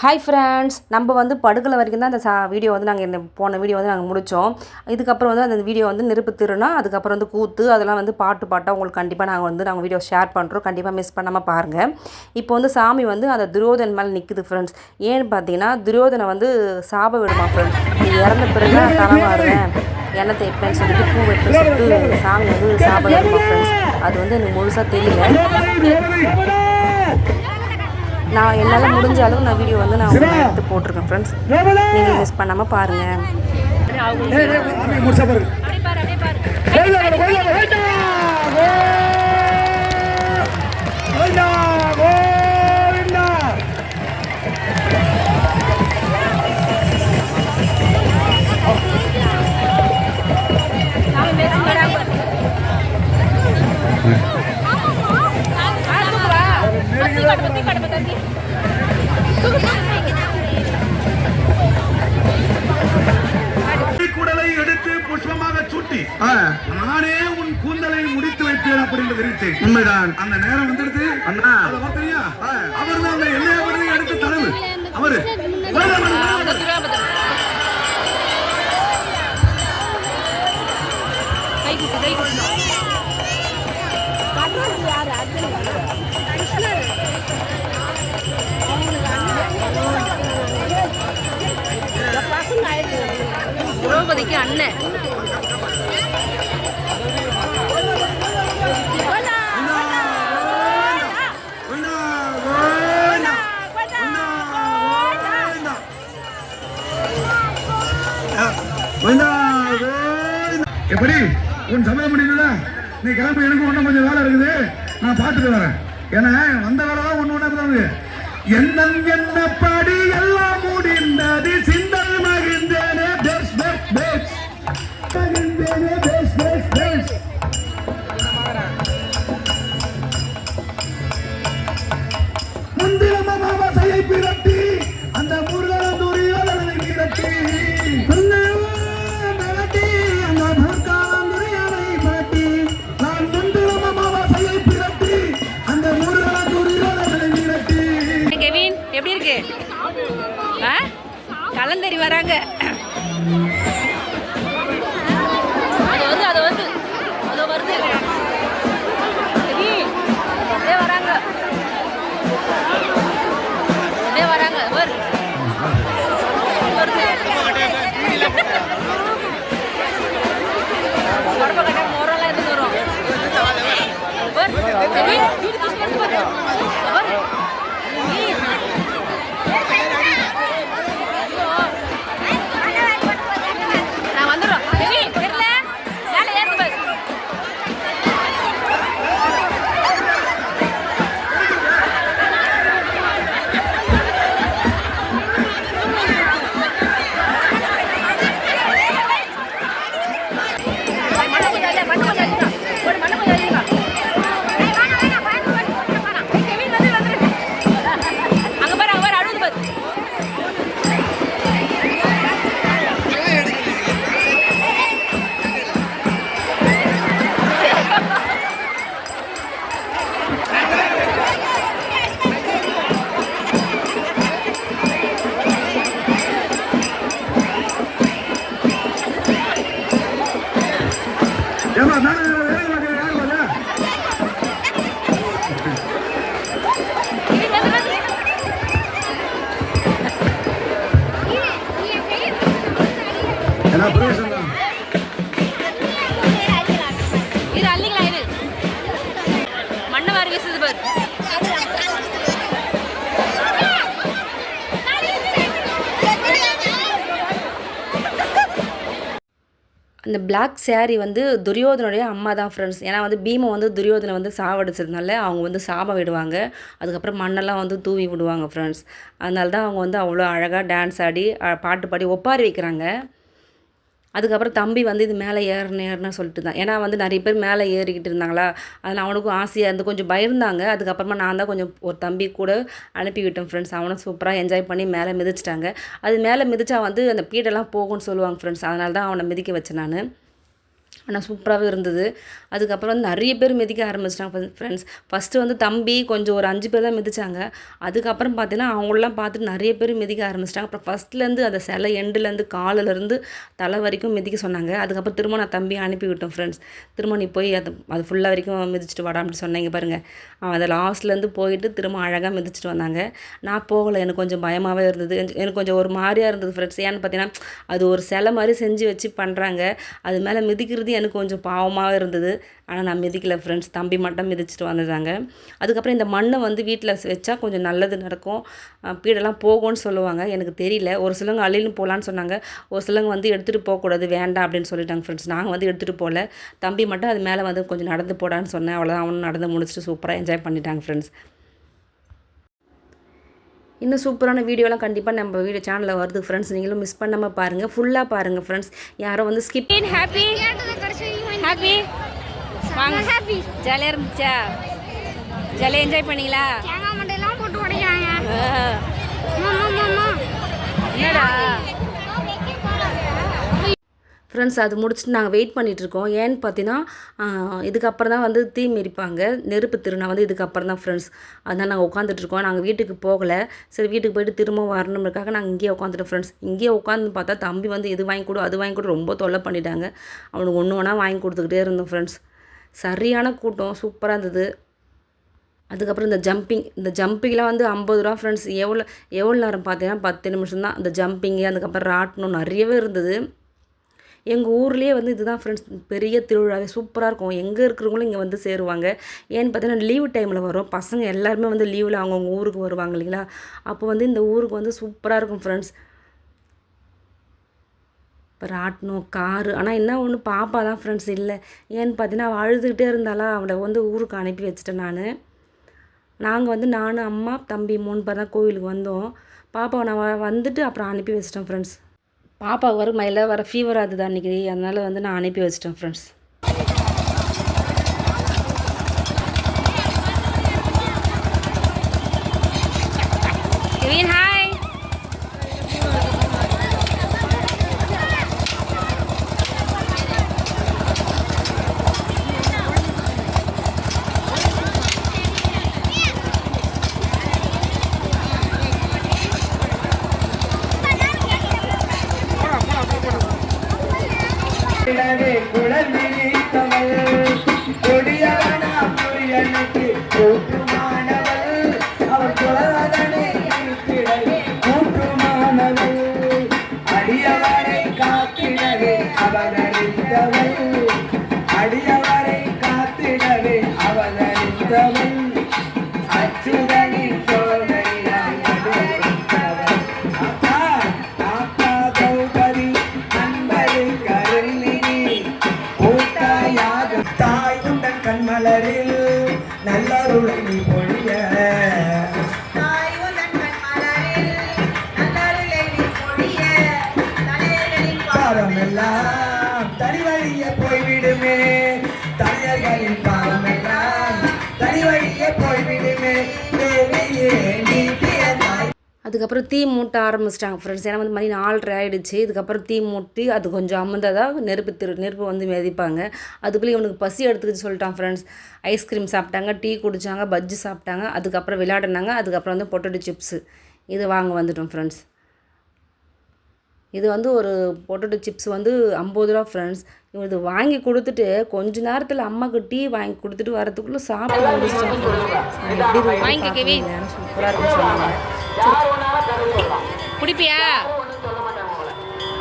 Hi friends நம்ம வந்து படுக்கலை வரைக்கும் தான் அந்த சா வீடியோ வந்து நாங்கள் இந்த போன வீடியோ வந்து நாங்கள் முடித்தோம் இதுக்கப்புறம் வந்து அந்த வீடியோ வந்து நெருப்பு திருனா அதுக்கப்புறம் வந்து கூத்து அதெல்லாம் வந்து பாட்டு பாட்டாக உங்களுக்கு கண்டிப்பாக நாங்கள் வந்து நாங்கள் வீடியோ ஷேர் பண்ணுறோம் கண்டிப்பாக மிஸ் பண்ணாமல் பாருங்கள் இப்போ வந்து சாமி வந்து அந்த துரியோதன் மேலே நிற்குது ஃப்ரெண்ட்ஸ் ஏன்னு பார்த்தீங்கன்னா துரியோதனை வந்து சாப விடுமா ஃப்ரெண்ட்ஸ் நீ இறந்த பிறகு நான் தலை மாறுவேன். எண்ணெய் தேய்ப்பேன்னு சொல்லிட்டு பூ வெட்டு சொல்லிட்டு சாமி வந்து சாப விடுமா ஃப்ரெண்ட்ஸ் அது வந்து எனக்கு முழுசாக தெரியல. நான் என்னால் முடிஞ்ச அளவு நான் வீடியோ வந்து நான் எடுத்து போட்டிருக்கேன் ஃப்ரெண்ட்ஸ் நீங்கள் மிஸ் பண்ணாமல் பாருங்கள் முடிச்சா குடலை எடுத்து புஷ்பமாக சூட்டி நானே உன் கூந்தலை முடித்து வைப்பேன் அப்படின்னு தெரிவித்தேன் உண்மைதான். அந்த நேரம் வந்துடுது அண்ணா. அவர் தான் அந்த எல்லையாவதை எடுத்து தலைவர் அவரு. திரௌபதிக்கு அண்ணன் அண்ணா, வேண்டா. அண்ணா, வேண்டா. வேண்டா, வேண்டா. எப்படி? உன் சமயம் முடியல நீ கிளம்பி எனக்கு ஒன்றும் கொஞ்சம் வேலை இருக்குது. நான் பார்த்துட்டு வரேன். ஏன்னா வந்த வேலை தான் ஒன்று ஒன்று எண்ணம் என்னப்படி எல்லாம் Amen. அள்ளிக்கலாம் மண்ணை வாரி வீசுது பாரு. அந்த பிளாக் சேரீ வந்து துரியோதனுடைய அம்மா தான் ஃப்ரெண்ட்ஸ் ஏன்னா வந்து பீமம் வந்து துரியோதனை வந்து சாவடிச்சதுனால அவங்க வந்து சாபம் விடுவாங்க. அதுக்கப்புறம் மண்ணெல்லாம் வந்து தூவி விடுவாங்க ஃப்ரெண்ட்ஸ் அதனால தான் அவங்க வந்து அவ்வளோ அழகாக டான்ஸ் ஆடி பாட்டு பாடி ஒப்பாரி வைக்கிறாங்க. அதுக்கப்புறம் தம்பி வந்து இது மேலே ஏறணும் ஏறணும் சொல்லிட்டு தான் ஏன்னா வந்து நிறைய பேர் மேலே ஏறிக்கிட்டு இருந்தாங்களா? அதில் அவனுக்கும் ஆசையாக இருந்து கொஞ்சம் பயந்தாங்க. அதுக்கப்புறமா நான் தான் கொஞ்சம் ஒரு தம்பி கூட அனுப்பிவிட்டேன் ஃப்ரெண்ட்ஸ் அவனும் சூப்பராக என்ஜாய் பண்ணி மேலே மிதிச்சிட்டாங்க. அது மேலே மிதிச்சா வந்து அந்த பீடெல்லாம் போகும்னு சொல்லுவாங்க ஃப்ரெண்ட்ஸ் அதனால தான் அவனை மிதிக்க வச்சேன் நான். ஆனால் சூப்பராகவே இருந்தது. அதுக்கப்புறம் வந்து நிறைய பேர் மிதிக்க ஆரம்பிச்சிட்டாங்க ஃப்ரெண்ட்ஸ் ஃபஸ்ட்டு வந்து தம்பி கொஞ்சம் ஒரு அஞ்சு பேர் தான் மிதித்தாங்க அதுக்கப்புறம் பார்த்தீங்கன்னா அவங்களெலாம் பார்த்துட்டு நிறைய பேர் மிதிக்க ஆரம்பிச்சிட்டாங்க. அப்புறம் ஃபஸ்ட்லேருந்து அந்த சிலை எண்டுலேருந்து காலிலேருந்து தலை வரைக்கும் மிதிக்க சொன்னாங்க. அதுக்கப்புறம் திரும்ப நான் தம்பி அனுப்பி விட்டோம் ஃப்ரெண்ட்ஸ் திரும்ப நீ போய் அது அது ஃபுல்லாக வரைக்கும் மிதிச்சிட்டு வாடா அப்படின்னு சொன்னீங்க பாருங்கள் அவன் அதை லாஸ்ட்லேருந்து போயிட்டு திரும்ப அழகாக மிதிச்சிட்டு வந்தாங்க. நான் போகலை. எனக்கு கொஞ்சம் பயமாகவே இருந்தது. எனக்கு கொஞ்சம் ஒரு மாதிரியாக இருந்தது ஃப்ரெண்ட்ஸ் ஏன்னு பார்த்தீங்கன்னா அது ஒரு சிலை மாதிரி செஞ்சு வச்சு பண்ணுறாங்க அது மேலே மிதிக்கிறது எனக்கு கொஞ்சம் பாவமாக இருந்தது. ஆனால் நான் மிதிக்கல ஃப்ரெண்ட்ஸ் தம்பி மட்டும் மிதிச்சிட்டு வந்துட்டாங்க. அதுக்கப்புறம் இந்த மண்ணை வந்து வீட்டில் வச்சா கொஞ்சம் நல்லது நடக்கும். பீடெல்லாம் போகும்னு சொல்லுவாங்க. எனக்கு தெரியல. ஒரு சிலவங்க அள்ளின்னு போகலான்னு சொன்னாங்க. ஒரு சிலவங்க வந்து எடுத்துகிட்டு போகக்கூடாது வேண்டாம் அப்படின்னு சொல்லிட்டாங்க ஃப்ரெண்ட்ஸ் நாங்கள் வந்து எடுத்துகிட்டு போகல. தம்பி மட்டும் அது மேலே வந்து கொஞ்சம் நடந்து போடான்னு சொன்னேன். அவ்வளோதான் அவனும் நடந்து முடிச்சுட்டு சூப்பராக என்ஜாய் பண்ணிட்டாங்க ஃப்ரெண்ட்ஸ் இன்னும் சூப்பரான வீடியோலாம் கண்டிப்பாக நம்ம வீடியோ சேனலில் வருது ஃப்ரெண்ட்ஸ் நீங்களும் மிஸ் பண்ணாமல் பாருங்கள் ஃபுல்லாக பாருங்கள் ஃப்ரெண்ட்ஸ் யாரும் வந்து ஸ்கிப் ஹாப்பி ஹாப்பி வாங்க. ஹாப்பி ஜாலியாக இருந்துச்சா? ஜாலியாக என்ஜாய் பண்ணீங்களா? போட்டு உடைக்கிறாங்க. என்னடா? ஃப்ரெண்ட்ஸ் அது முடிச்சுட்டு நாங்கள் வெயிட் பண்ணிகிட்ருக்கோம் இருக்கோம் ஏன்னு பார்த்தீங்கன்னா இதுக்கப்புறம் தான் வந்து தீ மிரிப்பாங்க நெருப்பு திருநாள் வந்து இதுக்கப்புறம் தான் ஃப்ரெண்ட்ஸ் அதனால் நாங்கள் உட்காந்துட்ருக்கோம் நாங்கள் வீட்டுக்கு போகலை. சரி வீட்டுக்கு போயிட்டு திரும்ப வரணும்னுக்காக நாங்கள் இங்கேயே உட்காந்துட்டோம் ஃப்ரெண்ட்ஸ் இங்கேயே உட்காந்து பார்த்தா தம்பி வந்து இது வாங்கி கொடு அது வாங்கி கொடு ரொம்ப தொல்லை பண்ணிட்டாங்க. அவனுக்கு ஒன்று ஒன்றா வாங்கி கொடுத்துக்கிட்டே இருந்தோம் ஃப்ரெண்ட்ஸ் சரியான கூட்டம் சூப்பராக இருந்தது. அதுக்கப்புறம் இந்த ஜம்பிங் இந்த ஜம்பிங்லாம் வந்து ஐம்பது ரூபா ஃப்ரெண்ட்ஸ் எவ்வளோ எவ்வளோ நேரம் பார்த்தீங்கன்னா பத்து நிமிஷம் தான் அந்த ஜம்பிங்கு அதுக்கப்புறம் ராட்டணும் நிறையவே இருந்தது. எங்கள் ஊர்லேயே வந்து இதுதான் ஃப்ரெண்ட்ஸ் பெரிய திருவிழாவே சூப்பராக இருக்கும். எங்கே இருக்கிறவங்களும் இங்கே வந்து சேருவாங்க. ஏன்னு பார்த்தீங்கன்னா லீவு டைமில் வரும் பசங்க எல்லாருமே வந்து லீவில் அவங்கவுங்க ஊருக்கு வருவாங்க இல்லைங்களா? அப்போ வந்து இந்த ஊருக்கு வந்து சூப்பராக இருக்கும் ஃப்ரெண்ட்ஸ் இப்போ ராட்டினம் காரு ஆனால் என்ன ஒன்று பாப்பா தான் ஃப்ரெண்ட்ஸ் இல்லை. ஏன்னு பார்த்தீங்கன்னா அவள் அழுதுகிட்டே இருந்தாலா அவளை வந்து ஊருக்கு அனுப்பி வச்சுட்டேன் நான். நாங்கள் வந்து நான் அம்மா தம்பி மூணு பேர் தான் கோவிலுக்கு வந்தோம். பாப்பாவை நான் வந்துட்டு அப்புறம் அனுப்பி வச்சிட்டேன் ஃப்ரெண்ட்ஸ் பாப்பா வரும் மயில வர ஃபீவர் ஆகுது அன்றைக்கி அதனால் வந்து நான் அனுப்பி வச்சிட்டேன் ஃப்ரெண்ட்ஸ் Brown அதுக்கப்புறம் தீ மூட்ட ஆரம்பிச்சிட்டாங்க ஃப்ரெண்ட்ஸ் ஏன்னா வந்து மணி நாலரை ஆயிடுச்சு. இதுக்கப்புறம் தீ மூட்டி அது கொஞ்சம் அமுந்ததாக நெருப்பு திரு நெருப்பு வந்து மிதிப்பாங்க. அதுக்குள்ளே இவனுக்கு பசி எடுத்துக்கிட்டு சொல்லிட்டான் ஃப்ரெண்ட்ஸ் ஐஸ்கிரீம் சாப்பிட்டாங்க டீ குடித்தாங்க பஜ்ஜி சாப்பிட்டாங்க அதுக்கப்புறம் விளையாடினாங்க அதுக்கப்புறம் வந்து பொட்டேட்டோ சிப்ஸு இது வாங்க வந்துட்டோம் ஃப்ரெண்ட்ஸ் இது வந்து ஒரு பொட்டேட்டோ சிப்ஸ் வந்து ஐம்பது ரூபா ஃப்ரெண்ட்ஸ் இது வாங்கி கொடுத்துட்டு கொஞ்ச நேரத்தில் அம்மாவுக்கு டீ வாங்கி கொடுத்துட்டு வரதுக்குள்ளே சாப்பிட முடிச்சிட்டேன். சூப்பராக இருக்குன்னு சொன்னாங்க குடிப்பியா?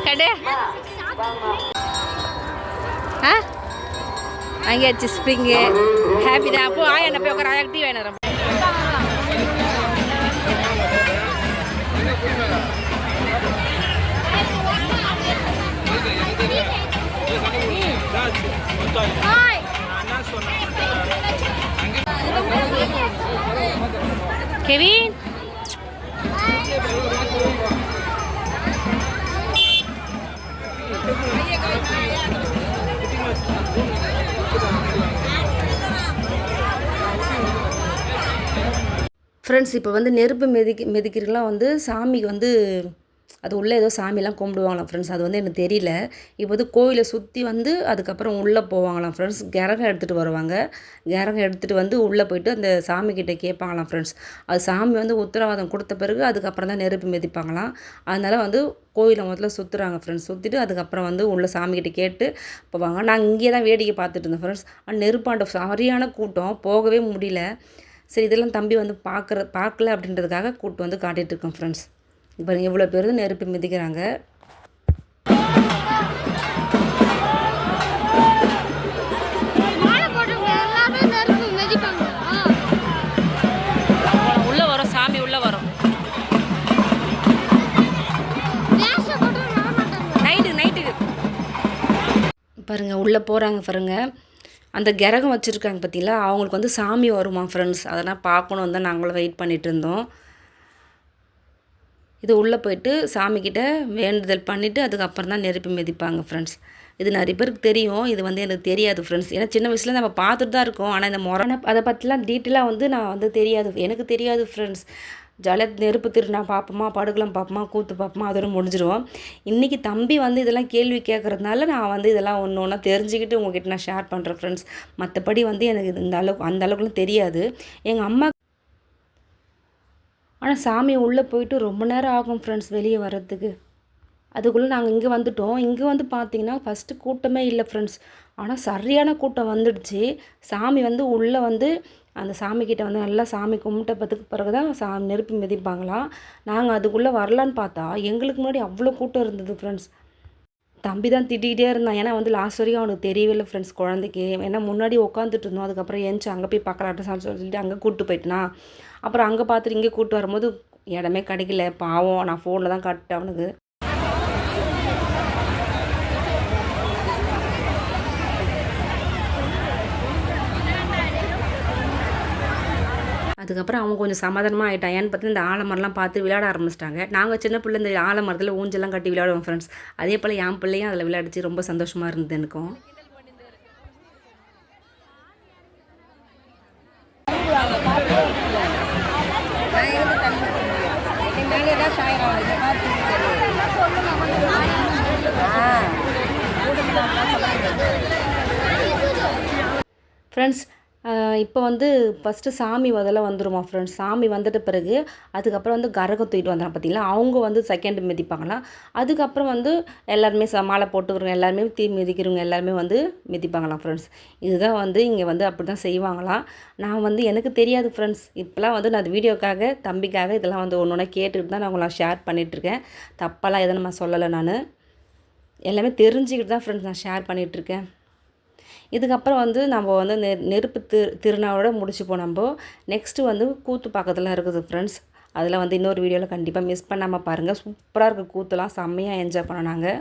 கடு ஆ? வாங்கியாச்சு ஸ்ப்ரிங்கு ஹாப்பி தான். அப்போ ஆயா என்ன போய் உட்கார? ஆயா டீ வேணும் கெவின் ஃப்ரெண்ட்ஸ் இப்போ வந்து நெருப்பு மிதிக்க மிதிக்கிறதுலாம் வந்து சாமிக்கு வந்து அது உள்ளே ஏதோ சாமிலாம் கும்பிடுவாங்களாம் ஃப்ரெண்ட்ஸ் அது வந்து எனக்கு தெரியல. இப்போ வந்து கோயிலை சுற்றி வந்து அதுக்கப்புறம் உள்ளே போவாங்களாம் ஃப்ரெண்ட்ஸ் கிரகம் எடுத்துகிட்டு வருவாங்க. கிரகம் எடுத்துகிட்டு வந்து உள்ளே போயிட்டு அந்த சாமிக்கிட்ட கேட்பாங்களாம் ஃப்ரெண்ட்ஸ் அது சாமி வந்து உத்தரவாதம் கொடுத்த பிறகு அதுக்கப்புறம் தான் நெருப்பு மிதிப்பாங்களாம். அதனால் வந்து கோயிலை முதல்ல சுற்றுறாங்க ஃப்ரெண்ட்ஸ் சுற்றிட்டு அதுக்கப்புறம் வந்து உள்ள சாமிக்கிட்ட கேட்டு போவாங்க. நாங்கள் இங்கேயே தான் வேடிக்கை பார்த்துட்டு இருந்தோம் ஃப்ரெண்ட்ஸ் ஆனால் நெருப்பாண்ட சரியான கூட்டம். போகவே முடியல. சரி இதெல்லாம் தம்பி வந்து பார்க்குற பார்க்கல அப்படின்றதுக்காக கூட்டு வந்து காட்டிகிட்டு இருக்கோம் ஃப்ரெண்ட்ஸ் இப்போ எவ்வளோ பேர் நெருப்பு மிதிக்கிறாங்க. பாருங்கள் உள்ளே போகிறாங்க பாருங்க. அந்த கிரகம் வச்சுருக்காங்க பார்த்தீங்களா? அவங்களுக்கு வந்து சாமி வருமா ஃப்ரெண்ட்ஸ் அதெல்லாம் பார்க்கணும் தான் நாங்களும் வெயிட் பண்ணிகிட்டு இருந்தோம். இது உள்ளே போயிட்டு சாமிக்கிட்ட வேண்டுதல் பண்ணிவிட்டு அதுக்கப்புறம் தான் நெருப்பு மிதிப்பாங்க ஃப்ரெண்ட்ஸ் இது நிறைய பேருக்கு தெரியும். இது வந்து எனக்கு தெரியாது ஃப்ரெண்ட்ஸ் ஏன்னா சின்ன வயசில் நம்ம பார்த்துட்டு தான் இருக்கோம். ஆனால் இந்த முரணை அதை பற்றிலாம் டீட்டெயிலாக வந்து நான் வந்து தெரியாது. எனக்கு தெரியாது ஃப்ரெண்ட்ஸ் ஜாலியாக நெருப்பு திருநா பார்ப்போமா படுக்கலாம் பார்ப்போமா கூத்து பார்ப்போமா அதோட முடிஞ்சிடுவோம் இன்றைக்கி தம்பி வந்து இதெல்லாம் கேள்வி கேட்குறதுனால நான் வந்து இதெல்லாம் ஒன்று ஒன்றா தெரிஞ்சுக்கிட்டு உங்ககிட்ட நான் ஷேர் பண்ணுறேன் ஃப்ரெண்ட்ஸ் மற்றபடி வந்து எனக்கு இது இந்த அளவுக்கு அந்த அளவுக்குலாம் தெரியாது. எங்கள் அம்மா ஆனால் சாமி உள்ளே போயிட்டு ரொம்ப நேரம் ஆகும் ஃப்ரெண்ட்ஸ் வெளியே வர்றதுக்கு. அதுக்குள்ளே நாங்கள் இங்கே வந்துட்டோம். இங்கே வந்து பார்த்தீங்கன்னா ஃபஸ்ட்டு கூட்டமே இல்லை ஃப்ரெண்ட்ஸ் ஆனால் சரியான கூட்டம் வந்துடுச்சு. சாமி வந்து உள்ளே வந்து அந்த சாமிக்கிட்ட வந்து நல்லா சாமி கும்பிட்டப்பதுக்கு பிறகு தான் சா நெருப்பு மிதிப்பாங்களாம் நாங்கள் அதுக்குள்ளே வரலான்னு பார்த்தா எங்களுக்கு முன்னாடி அவ்வளோ கூட்டம் இருந்தது ஃப்ரெண்ட்ஸ் தம்பி தான் திட்டிகிட்டே இருந்தான். ஏன்னா வந்து லாஸ்ட் வரைக்கும் அவனுக்கு தெரியவே இல்லை ஃப்ரெண்ட்ஸ் குழந்தைக்கு. ஏன்னா முன்னாடி உட்காந்துட்டு இருந்தோம். அதுக்கப்புறம் ஏஞ்சி அங்கே போய் பார்க்கலாட்டும் சொல்லிட்டு அங்கே கூப்பிட்டு போயிட்டுனா. அப்புறம் அங்கே பார்த்துட்டு இங்கே கூப்பிட்டு வரும்போது இடமே கிடைக்கல. பாவம் நான் ஃபோனில் தான் காட்டுட்டேன் அவனுக்கு. அதுக்கப்புறம் அவன் கொஞ்சம் சமாதானமாக ஆகிட்டான் ஏன்னு பார்த்து இந்த ஆலமரம்லாம் பார்த்து விளையாட ஆரம்பிச்சிட்டாங்க. நாங்கள் சின்ன பிள்ளை இந்த ஆலமரத்தில் ஊஞ்சல்லாம் கட்டி விளையாடுவோம் ஃப்ரெண்ட்ஸ் அதே போல் என் பிள்ளையும் அதில் விளையாடிச்சு ரொம்ப சந்தோஷமாக இருந்தது எனக்கும். ஃப்ரெண்ட்ஸ் இப்போ வந்து ஃபஸ்ட்டு சாமி முதல்ல வந்துடுமா ஃப்ரெண்ட்ஸ் சாமி வந்துட்ட பிறகு அதுக்கப்புறம் வந்து கரகம் தூக்கிட்டு வந்தாங்க பார்த்தீங்களா அவங்க வந்து செகண்ட் மிதிப்பாங்களாம் அதுக்கப்புறம் வந்து எல்லாருமே ச மாலை போட்டுக்கிறவங்க எல்லாருமே தீ மிதிக்கிறவங்க எல்லாருமே வந்து மிதிப்பாங்களாம் ஃப்ரெண்ட்ஸ் இதுதான் வந்து இங்கே வந்து அப்படி தான் செய்வாங்களாம் நான் வந்து எனக்கு தெரியாது ஃப்ரெண்ட்ஸ் இப்போலாம் வந்து நான் அது வீடியோக்காக தம்பிக்காக இதெல்லாம் வந்து ஒன்று ஒன்றா கேட்டுக்கிட்டு தான் நான் உங்களை ஷேர் பண்ணிகிட்ருக்கேன் தப்பெல்லாம் எதுவும் நம்ம சொல்லலை நான். எல்லாமே தெரிஞ்சுக்கிட்டு தான் ஃப்ரெண்ட்ஸ் நான் ஷேர் பண்ணிகிட்ருக்கேன் இதுக்கப்புறம் வந்து நம்ம வந்து நெ நெருப்பு திரு திருநாளோட முடிச்சுப்போம் நம்ம. நெக்ஸ்ட்டு வந்து கூத்து பக்கத்தில் இருக்குது ஃப்ரெண்ட்ஸ் அதில் வந்து இன்னொரு வீடியோவில் கண்டிப்பாக மிஸ் பண்ணாமல் பாருங்கள் சூப்பராக இருக்குது கூத்துலாம். செம்மையாக என்ஜாய் பண்ணோம் நாங்கள்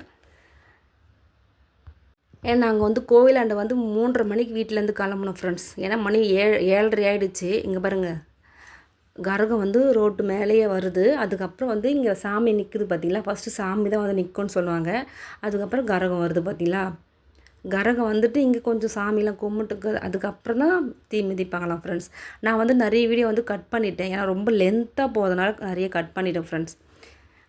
ஏன்னா நாங்கள் வந்து கோவிலாண்டை வந்து மூன்றரை மணிக்கு வீட்டிலேருந்து கிளம்புனோம் ஃப்ரெண்ட்ஸ் ஏன்னா மணி ஏழு ஏழரை ஆயிடுச்சு. இங்கே பாருங்கள் கரகம் வந்து ரோட்டு மேலேயே வருது. அதுக்கப்புறம் வந்து இங்கே சாமி நிற்குது பார்த்தீங்களா ஃபஸ்ட்டு சாமி தான் வந்து நிற்கும்னு சொல்லுவாங்க. அதுக்கப்புறம் கரகம் வருது பார்த்தீங்களா கரகம் வந்துட்டு இங்கே கொஞ்சம் சாமிலாம் கும்பிட்டுக்கு அதுக்கப்புறம் தான் தீ மிதிப்பாங்களாம் ஃப்ரெண்ட்ஸ் நான் வந்து நிறைய வீடியோ வந்து கட் பண்ணிட்டேன். ஏன்னா ரொம்ப லென்த்தாக போகிறதுனால நிறைய கட் பண்ணிட்டேன் ஃப்ரெண்ட்ஸ்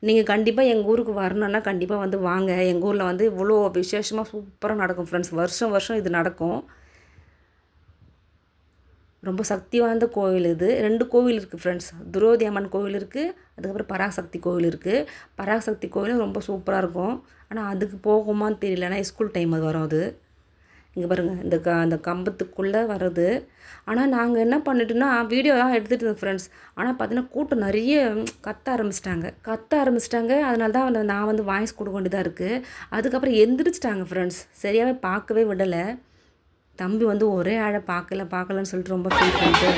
நீங்கள் கண்டிப்பாக எங்கள் ஊருக்கு வரணுன்னா கண்டிப்பாக வந்து வாங்க. எங்கள் ஊரில் வந்து இவ்வளோ விசேஷமாக சூப்பராக நடக்கும் ஃப்ரெண்ட்ஸ் வருஷம் வருஷம் இது நடக்கும். ரொம்ப சக்தி வாய்ந்த கோவில் இது. ரெண்டு கோவில் இருக்குது ஃப்ரெண்ட்ஸ் துரோதி அம்மன் கோவில் இருக்குது அதுக்கப்புறம் பராசக்தி கோவில் இருக்குது பராசக்தி கோவிலும் ரொம்ப சூப்பராக இருக்கும். ஆனால் அதுக்கு போகுமான்னு தெரியல. ஆனால் ஸ்கூல் டைம் அது வரும் அது. இங்கே பாருங்கள் இந்த க அந்த கம்பத்துக்குள்ளே வருது ஆனால் நாங்கள் என்ன பண்ணிட்டோம்னா வீடியோ தான் எடுத்துகிட்டு இருந்தோம் ஃப்ரெண்ட்ஸ் ஆனால் பார்த்தீங்கன்னா கூட்டம் நிறைய கத்த ஆரம்பிச்சிட்டாங்க. கத்த ஆரம்பிச்சிட்டாங்க. அதனால தான் நான் வந்து வாய்ஸ் கொடுக்க வேண்டியதாக இருக்குது அதுக்கப்புறம் எந்திரிச்சிட்டாங்க ஃப்ரெண்ட்ஸ் சரியாகவே பார்க்கவே விடலை. தம்பி வந்து ஒரே ஆழை பார்க்கல பார்க்கலன்னு சொல்லிட்டு ரொம்ப ஃபீல் பண்ணிட்டு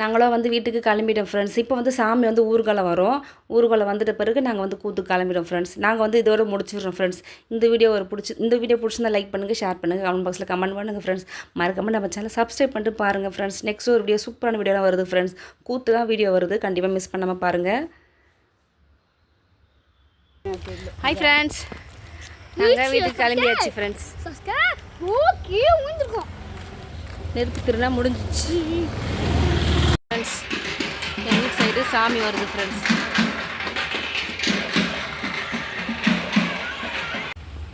நாங்களும் வந்து வீட்டுக்கு கிளம்பிட்டோம் ஃப்ரெண்ட்ஸ் இப்போ வந்து சாமி வந்து ஊர்வலம் வரும். ஊர்வலம் வந்துட்ட பிறகு நாங்கள் வந்து கூத்து கிளம்பிட்டோம் ஃப்ரெண்ட்ஸ் நாங்கள் வந்து இதோட முடிச்சிடுறோம் ஃப்ரெண்ட்ஸ் இந்த வீடியோ ஒரு பிடிச்சி இந்த வீடியோ பிடிச்சிருந்தா லைக் பண்ணுங்கள் ஷேர் பண்ணுங்கள் கமெண்ட் பாக்ஸில் கமெண்ட் பண்ணுங்கள் ஃப்ரெண்ட்ஸ் மறக்காம நம்ம சேனல் சப்ஸ்கிரைப் பண்ணிட்டு பாருங்கள் ஃப்ரெண்ட்ஸ் நெக்ஸ்ட் ஒரு வீடியோ சூப்பரான வீடியோலாம் வருது ஃப்ரெண்ட்ஸ் கூத்து தான் வீடியோ வருது. கண்டிப்பாக மிஸ் பண்ணாமல் பாருங்கள் ஹாய் ஃப்ரெண்ட்ஸ் நாங்கள் வீட்டுக்கு கிளம்பியாச்சு ஃப்ரெண்ட்ஸ் ஓகே ஊந்திருக்கோம் நெருப்பு திருநா முடிஞ்சிச்சு. ஃப்ரெண்ட்ஸ் எங்கள் சைடு சாமி வருது ஃப்ரெண்ட்ஸ்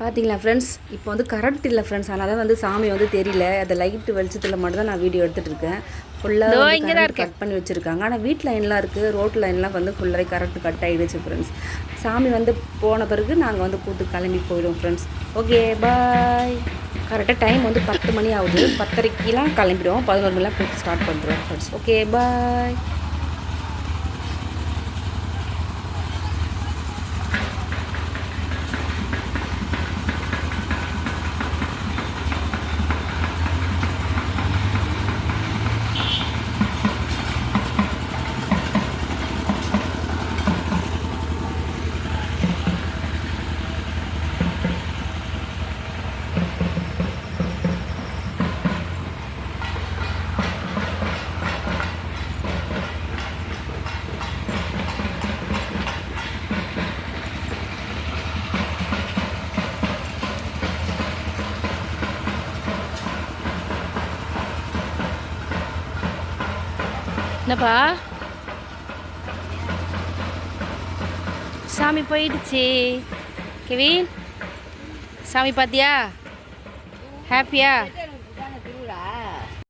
பார்த்தீங்களா ஃப்ரெண்ட்ஸ் இப்போ வந்து கரண்ட் இல்லை ஃப்ரெண்ட்ஸ் அதனால தான் வந்து சாமி வந்து தெரியல. அந்த லைட் வெளிச்சத்தில் மட்டும் தான் நான் வீடியோ எடுத்துகிட்டு இருக்கேன். ஃபுல்லாக இங்க தான் இருக்கு. கட் பண்ணி வச்சுருக்காங்க. ஆனால் வீட் லைன்லாம் இருக்குது ரோட் லைன்லாம் வந்து ஃபுல்லாகவே கரண்ட் கட் ஆகிடுச்சு ஃப்ரெண்ட்ஸ் சாமி வந்து போன பிறகு நாங்கள் வந்து கூத்து கிளம்பி போயிடுவோம் ஃப்ரெண்ட்ஸ் ஓகே பாய் கரெக்டாக டைம் வந்து பத்து மணி ஆகுது. பத்தரைக்கெலாம் கிளம்பிடுவோம். பதினோரு மணிலாம் கூட்டு ஸ்டார்ட் பண்ணுறோம் ஃப்ரெண்ட்ஸ் ஓகே பாய் என்னப்பா? சாமி போயிடுச்சு. கெவின் சாமி பார்த்தியா ஹாப்பியா?